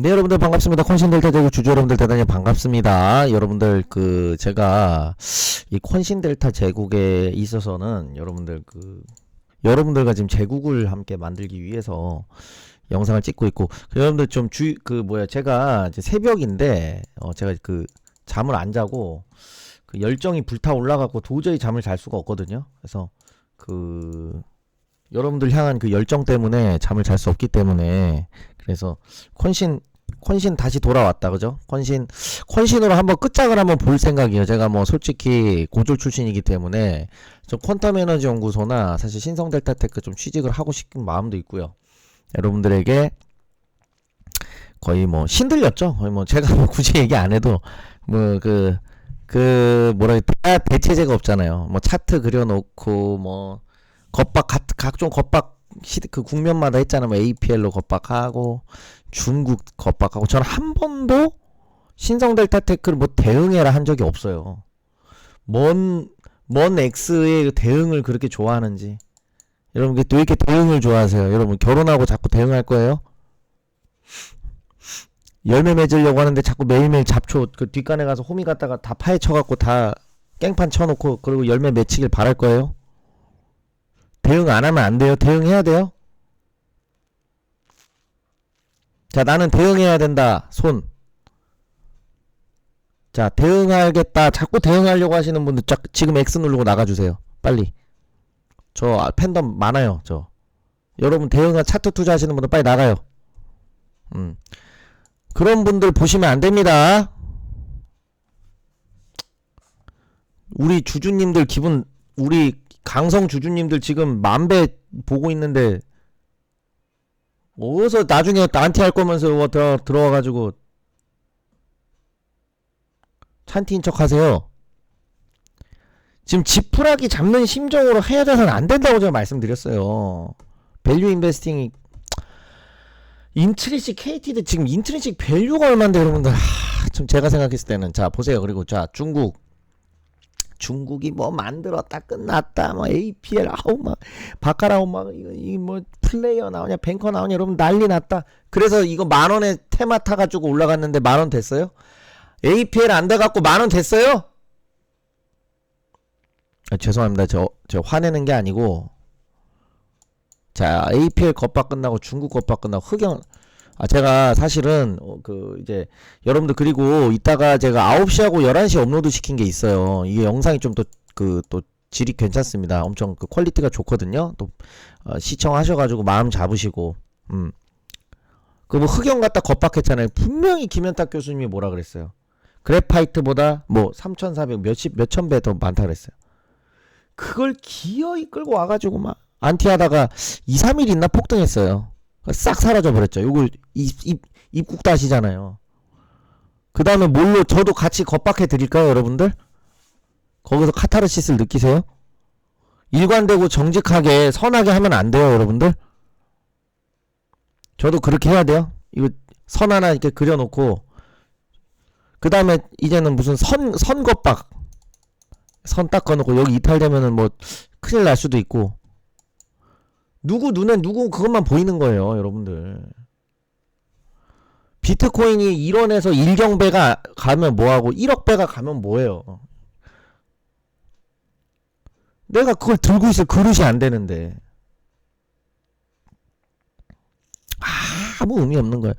네 여러분들 반갑습니다. 콘신델타 제국 주주 여러분들 대단히 반갑습니다. 여러분들 그 제가 이 콘신델타 제국에 있어서는 여러분들 그 여러분들과 지금 제국을 함께 만들기 위해서 영상을 찍고 있고 그 여러분들 좀 주 그 뭐야 제가 새벽인데 어 제가 그 잠을 안 자고 그 열정이 불타 올라가고 도저히 잠을 잘 수가 없거든요. 그래서 그 여러분들 향한 그 열정 때문에 잠을 잘 수 없기 때문에 그래서 콘신 콘신 다시 돌아왔다 그죠? 콘신 콘신으로 한번 끝장을 한번 볼 생각이에요. 제가 뭐 솔직히 고졸 출신이기 때문에 저 퀀텀 에너지 연구소나 사실 신성 델타 테크 좀 취직을 하고 싶은 마음도 있고요. 여러분들에게 거의 뭐 신들렸죠. 거의 뭐 제가 뭐 굳이 얘기 안 해도 뭐그그 뭐라 다 대체제가 없잖아요. 뭐 차트 그려놓고 뭐 겁박 각, 각종 겁박 시, 그 국면마다 했잖아요. 뭐 APL로 겁박하고 중국 겁박하고 저는 한 번도 신성 델타 테크를 뭐 대응해라 한 적이 없어요. 뭔, 뭔 X의 대응을 그렇게 좋아하는지. 여러분, 왜 이렇게 대응을 좋아하세요? 여러분, 결혼하고 자꾸 대응할 거예요? 열매 맺으려고 하는데 자꾸 매일매일 잡초, 그 뒷간에 가서 호미 갖다가 다 파헤쳐갖고 다 깽판 쳐놓고, 그리고 열매 맺히길 바랄 거예요? 대응 안 하면 안 돼요. 대응해야 돼요. 자, 나는 대응해야 된다. 손. 자, 대응하겠다. 자꾸 대응하려고 하시는 분들 쫙 지금 X 누르고 나가주세요. 빨리. 저 아, 팬덤 많아요. 저. 여러분 대응한 차트 투자하시는 분들 빨리 나가요. 음. 그런 분들 보시면 안 됩니다. 우리 주주님들 기분 우리 강성 주주님들 지금 만배 보고 있는데 어디서 나중에 나한테 할 거면서 뭐 들어, 들어와가지고 찬티인 척 하세요. 지금 지푸라기 잡는 심정으로 해야 돼서는 안 된다고 제가 말씀드렸어요. 밸류 인베스팅이 인트리식 KT도 지금 인트리식 밸류가 얼마인데 여러분들 하, 좀 제가 생각했을 때는 자 보세요. 그리고 자 중국 중국이 뭐 만들었다 끝났다 뭐 APL 아우 막 바카라우 막이뭐 플레이어 나오냐 뱅커 나오냐 여러분 난리 났다 그래서 이거 만 원에 테마 타가지고 올라갔는데 만 원 됐어요? APL 안 돼갖고 만 원 됐어요? 아, 죄송합니다 저, 저 화내는 게 아니고 자 APL 겁박 끝나고 중국 겁박 끝나고 흑영 아 제가 사실은 어, 그 이제 여러분들 그리고 이따가 제가 9시하고 11시 업로드 시킨 게 있어요. 이게 영상이 좀더그또 질이 괜찮습니다. 엄청 그 퀄리티가 좋거든요. 또 어, 시청하셔가지고 마음 잡으시고 음. 그 뭐 흑영 갖다 겁박했잖아요. 분명히 김현탁 교수님이 뭐라 그랬어요. 그래파이트보다 뭐 3,400 몇십 몇천 배 더 많다 그랬어요. 그걸 기어이 끌고 와가지고 막 안티하다가 2, 3일 있나 폭등했어요. 싹 사라져 버렸죠. 이걸 입, 입, 입국 다시잖아요. 그 다음에 뭘로 저도 같이 겁박해 드릴까요, 여러분들? 거기서 카타르시스를 느끼세요? 일관되고 정직하게 선하게 하면 안 돼요, 여러분들? 저도 그렇게 해야 돼요. 이거 선 하나 이렇게 그려놓고 그 다음에 이제는 무슨 선 선겁박 선 딱 꺼놓고 여기 이탈되면은 뭐 큰일 날 수도 있고 누구 눈에 누구 그것만 보이는 거예요, 여러분들. 비트코인이 1원에서 1경배가 가면 뭐하고 1억 배가 가면 뭐예요? 내가 그걸 들고 있을 그릇이 안 되는데. 아무 의미 없는 거야.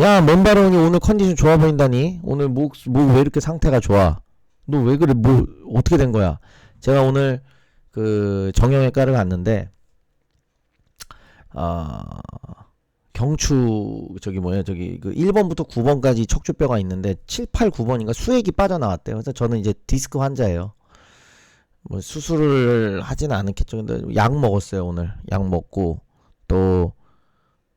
야, 맨바론이 오늘 컨디션 좋아 보인다니? 오늘 목, 목 왜 이렇게 상태가 좋아? 너 왜 그래? 뭐, 어떻게 된 거야? 제가 오늘 그 정형외과를 갔는데, 아 경추 저기 뭐야 저기 그 1번부터 9번까지 척추뼈가 있는데 7, 8, 9번인가 수액이 빠져나왔대요. 그래서 저는 이제 디스크 환자예요. 뭐 수술을 하지는 않았겠죠. 근데 약 먹었어요 오늘. 약 먹고 또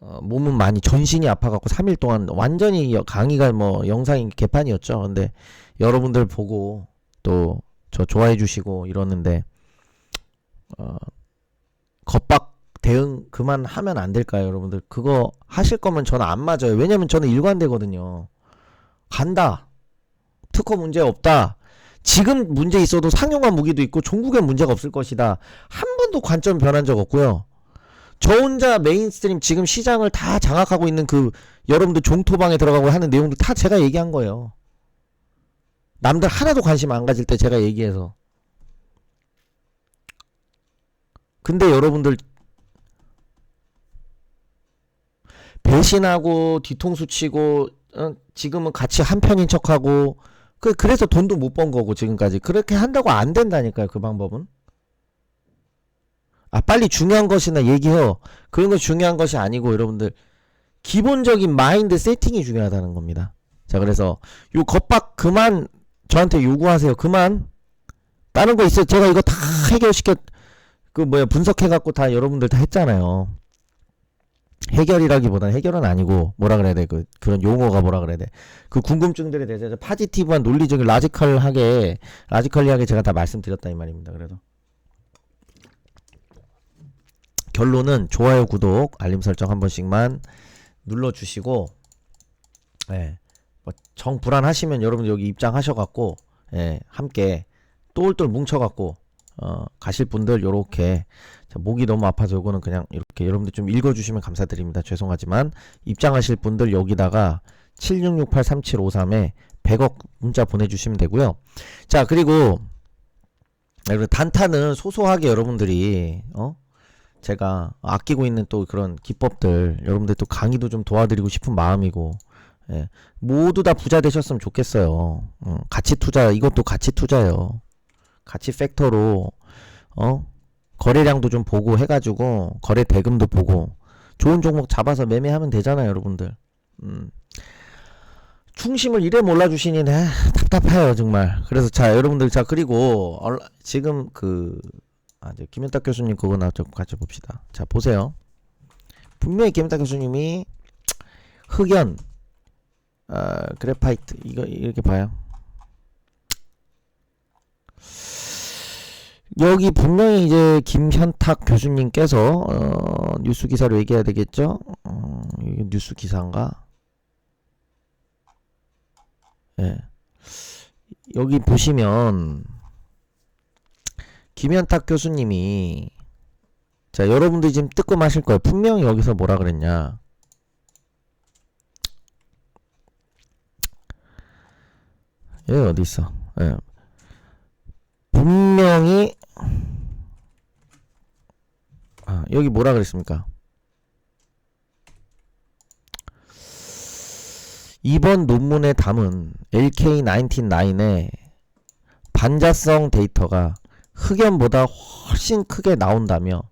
어, 몸은 많이 전신이 아파갖고 3일 동안 완전히 강의가 뭐 영상이 개판이었죠. 근데 여러분들 보고 또 저 좋아해 주시고 이러는데 어, 겁박 대응 그만 하면 안 될까요, 여러분들? 그거 하실 거면 저는 안 맞아요. 왜냐면 저는 일관되거든요. 간다. 특허 문제 없다. 지금 문제 있어도 상용화 무기도 있고 종국에 문제가 없을 것이다. 한 번도 관점 변한 적 없고요. 저 혼자 메인스트림 지금 시장을 다 장악하고 있는 그 여러분들 종토방에 들어가고 하는 내용도 다 제가 얘기한 거예요. 남들 하나도 관심 안 가질 때 제가 얘기해서. 근데 여러분들 배신하고 뒤통수 치고 어, 지금은 같이 한편인 척하고 그 그래서 돈도 못 번 거고 지금까지. 그렇게 한다고 안 된다니까요 그 방법은. 아 빨리 중요한 것이나 얘기해요. 그런 거 중요한 것이 아니고 여러분들. 기본적인 마인드 세팅이 중요하다는 겁니다. 자 그래서 요 겁박 그만 저한테 요구하세요. 그만. 다른 거 있어요. 제가 이거 다 해결시켜 그 뭐야 분석해 갖고 다 여러분들 다 했잖아요 해결이라기보다는 해결은 아니고 뭐라 그래야 돼 그 그런 용어가 뭐라 그래야 돼 그 궁금증들에 대해서 파지티브한 논리적인 라지컬하게 라지컬리하게 제가 다 말씀드렸다 이 말입니다 그래도 결론은 좋아요 구독 알림 설정 한 번씩만 눌러주시고 예. 뭐 정불안하시면 여러분 여기 입장하셔갖고 예, 함께 똘똘 뭉쳐갖고 어, 가실 분들 요렇게 자, 목이 너무 아파서 요거는 그냥 이렇게 여러분들 좀 읽어주시면 감사드립니다. 죄송하지만 입장하실 분들 여기다가 76683753에 100억 문자 보내주시면 되고요. 자 그리고 여러분 단타는 소소하게 여러분들이 어 제가 아끼고 있는 또 그런 기법들 여러분들 또 강의도 좀 도와드리고 싶은 마음이고 예, 모두 다 부자 되셨으면 좋겠어요. 어, 가치 투자 이것도 가치 투자예요. 가치 팩터로 어 거래량도 좀 보고 해가지고 거래 대금도 보고 좋은 종목 잡아서 매매하면 되잖아요, 여러분들. 음. 충심을 이래 몰라주시니 네, 답답해요 정말. 그래서 자 여러분들 자 그리고 얼, 지금 그 아, 김현탁 교수님 그거 나좀 같이 봅시다. 자 보세요. 분명히 김현탁 교수님이 흑연, 아, 그래파이트 이거 이렇게 봐요. 여기 분명히 이제 김현탁 교수님께서 어, 뉴스 기사로 얘기해야 되겠죠? 어, 뉴스 기사인가? 예. 여기 보시면 김현탁 교수님이 자 여러분들이 지금 뜨끔하실 거예요. 분명히 여기서 뭐라 그랬냐? 얘 어디 있어? 예. 분명히 아, 여기 뭐라 그랬습니까? 이번 논문에 담은 LK199의 반자성 데이터가 흑연보다 훨씬 크게 나온다며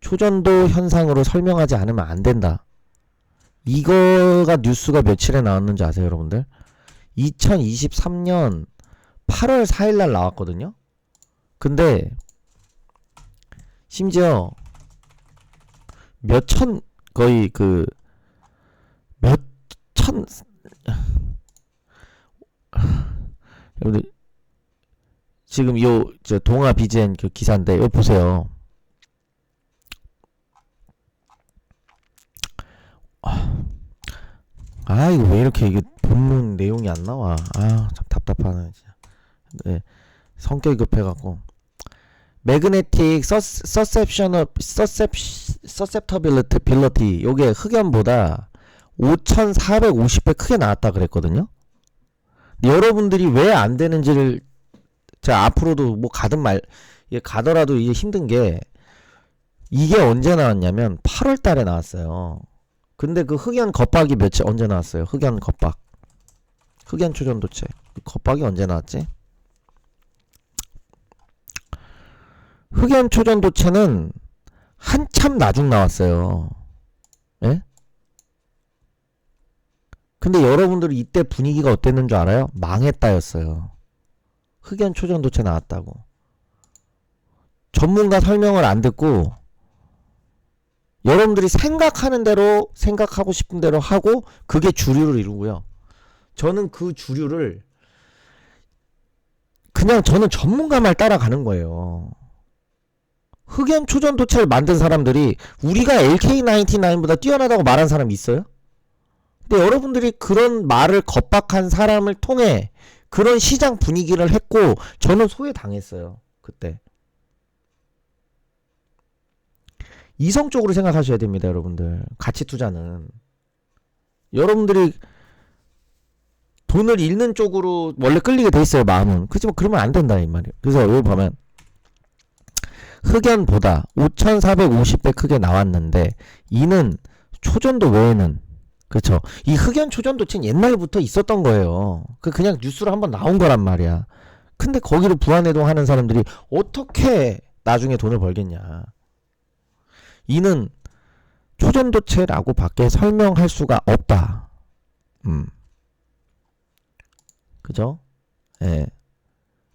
초전도 현상으로 설명하지 않으면 안 된다. 이거가 뉴스가 며칠에 나왔는지 아세요, 여러분들? 2023년 8월 4일 날 나왔거든요. 근데 심지어 몇 천 거의 그 몇 천 여러분들 지금 요 저 동아 BGN 그 기사인데 요 보세요. 아 이거 왜 이렇게 이게 본문 내용이 안 나와? 아 참 답답하네 진짜. 네. 성격이 급해갖고. 매그네틱 서셉션 서셉터빌리티 빌리티 요게 흑연보다 5450배 크게 나왔다 그랬거든요? 여러분들이 왜 안 되는지를 자 앞으로도 뭐 가든 말 예, 가더라도 이게 힘든 게 이게 언제 나왔냐면 8월 달에 나왔어요. 근데 그 흑연 겉박이 며칠 언제 나왔어요? 흑연 겉박. 흑연 초전도체. 그 겉박이 언제 나왔지 흑연 초전도체는 한참 나중 나왔어요. 예? 근데 여러분들이 이때 분위기가 어땠는 줄 알아요? 망했다였어요. 흑연 초전도체 나왔다고. 전문가 설명을 안 듣고 여러분들이 생각하는 대로 생각하고 싶은 대로 하고 그게 주류를 이루고요. 저는 그 주류를 그냥 저는 전문가 말 따라가는 거예요. 흑연 초전 도체를 만든 사람들이 우리가 LK99보다 뛰어나다고 말한 사람이 있어요? 근데 여러분들이 그런 말을 겁박한 사람을 통해 그런 시장 분위기를 했고 저는 소외당했어요. 그때. 이성적으로 생각하셔야 됩니다, 여러분들. 가치 투자는 여러분들이 돈을 잃는 쪽으로 원래 끌리게 돼 있어요, 마음은. 그렇지만 그러면 안 된다 이 말이에요. 그래서 여기 보면 흑연보다 5,450배 크게 나왔는데 이는 초전도 외에는 그렇죠. 이 흑연 초전도체는 옛날부터 있었던 거예요. 그 그냥 뉴스로 한번 나온 거란 말이야. 근데 거기로 부안해동 하는 사람들이 어떻게 나중에 돈을 벌겠냐. 이는 초전도체라고 밖에 설명할 수가 없다. 음. 그죠? 예.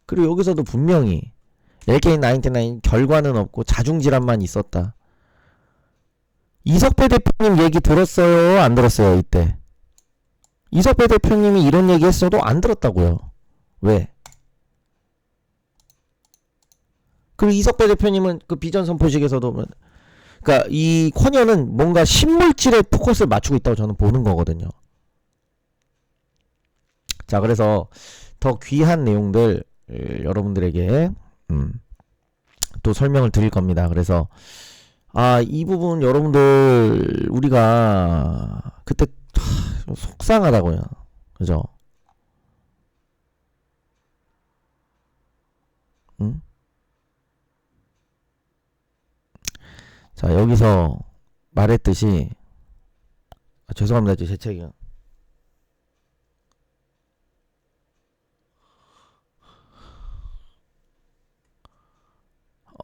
그리고 여기서도 분명히 LK99 결과는 없고 자중질환만 있었다. 이석배 대표님 얘기 들었어요? 안 들었어요? 이때. 이석배 대표님이 이런 얘기 했어도 안 들었다고요. 왜? 그리고 이석배 대표님은 그 비전 선포식에서도 뭐- 그러니까 이 코녀는 뭔가 신물질에 포커스를 맞추고 있다고 저는 보는 거거든요. 자, 그래서 더 귀한 내용들 에, 여러분들에게 음, 또 설명을 드릴 겁니다. 그래서 아, 이 부분 여러분들 우리가 그때 하, 속상하다고요. 그죠? 응? 자, 여기서 말했듯이 아, 죄송합니다. 제 책이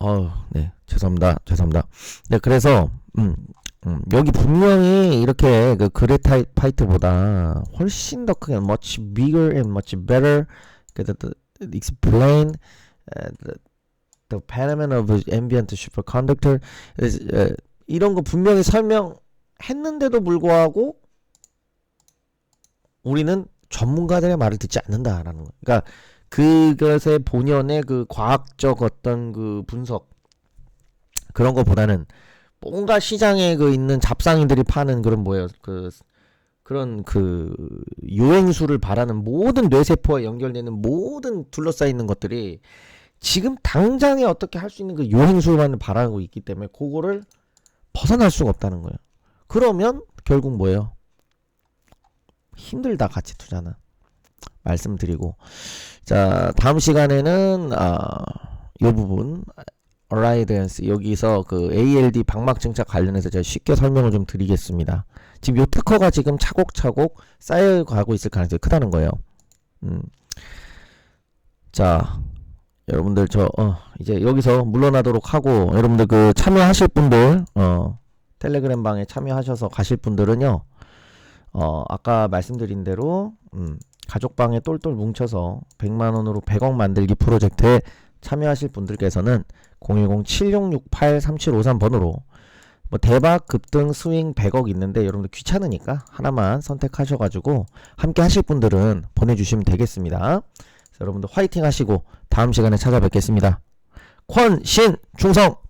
요. 어, 네, 죄송합니다, 죄송합니다. 네, 그래서 음, 음, 여기 분명히 이렇게 그 그레타이트보다 훨씬 더 크게 much bigger and much better 그 the, explain uh, the, the parameter of ambient superconductor uh, 이런 거 분명히 설명했는데도 불구하고 우리는 전문가들의 말을 듣지 않는다라는 거. 그러니까 그것의 본연의 그 과학적 어떤 그 분석 그런 것보다는 뭔가 시장에 그 있는 잡상인들이 파는 그런 뭐예요 그 그런 그 유행수를 바라는 모든 뇌세포와 연결되는 모든 둘러싸여 있는 것들이 지금 당장에 어떻게 할 수 있는 그 유행수만을 바라고 있기 때문에 그거를 벗어날 수가 없다는 거예요. 그러면 결국 뭐예요? 힘들다 같이 투자는 말씀드리고 자 다음 시간에는 아, 요 부분 어라이던스 여기서 그 ALD 방막 증착 관련해서 제가 쉽게 설명을 좀 드리겠습니다. 지금 요 특허가 지금 차곡차곡 쌓여가고 있을 가능성이 크다는 거예요. 음. 자 여러분들 저 어, 이제 여기서 물러나도록 하고 여러분들 그 참여하실 분들 어, 텔레그램 방에 참여하셔서 가실 분들은요. 어, 아까 말씀드린 대로 음, 가족방에 똘똘 뭉쳐서 100만 원으로 100억 만들기 프로젝트에 참여하실 분들께서는 010-7668-3753번으로 뭐 대박 급등 스윙 100억 있는데 여러분들 귀찮으니까 하나만 선택하셔가지고 함께 하실 분들은 보내주시면 되겠습니다. 여러분들 화이팅 하시고 다음 시간에 찾아뵙겠습니다. 권, 신, 충성!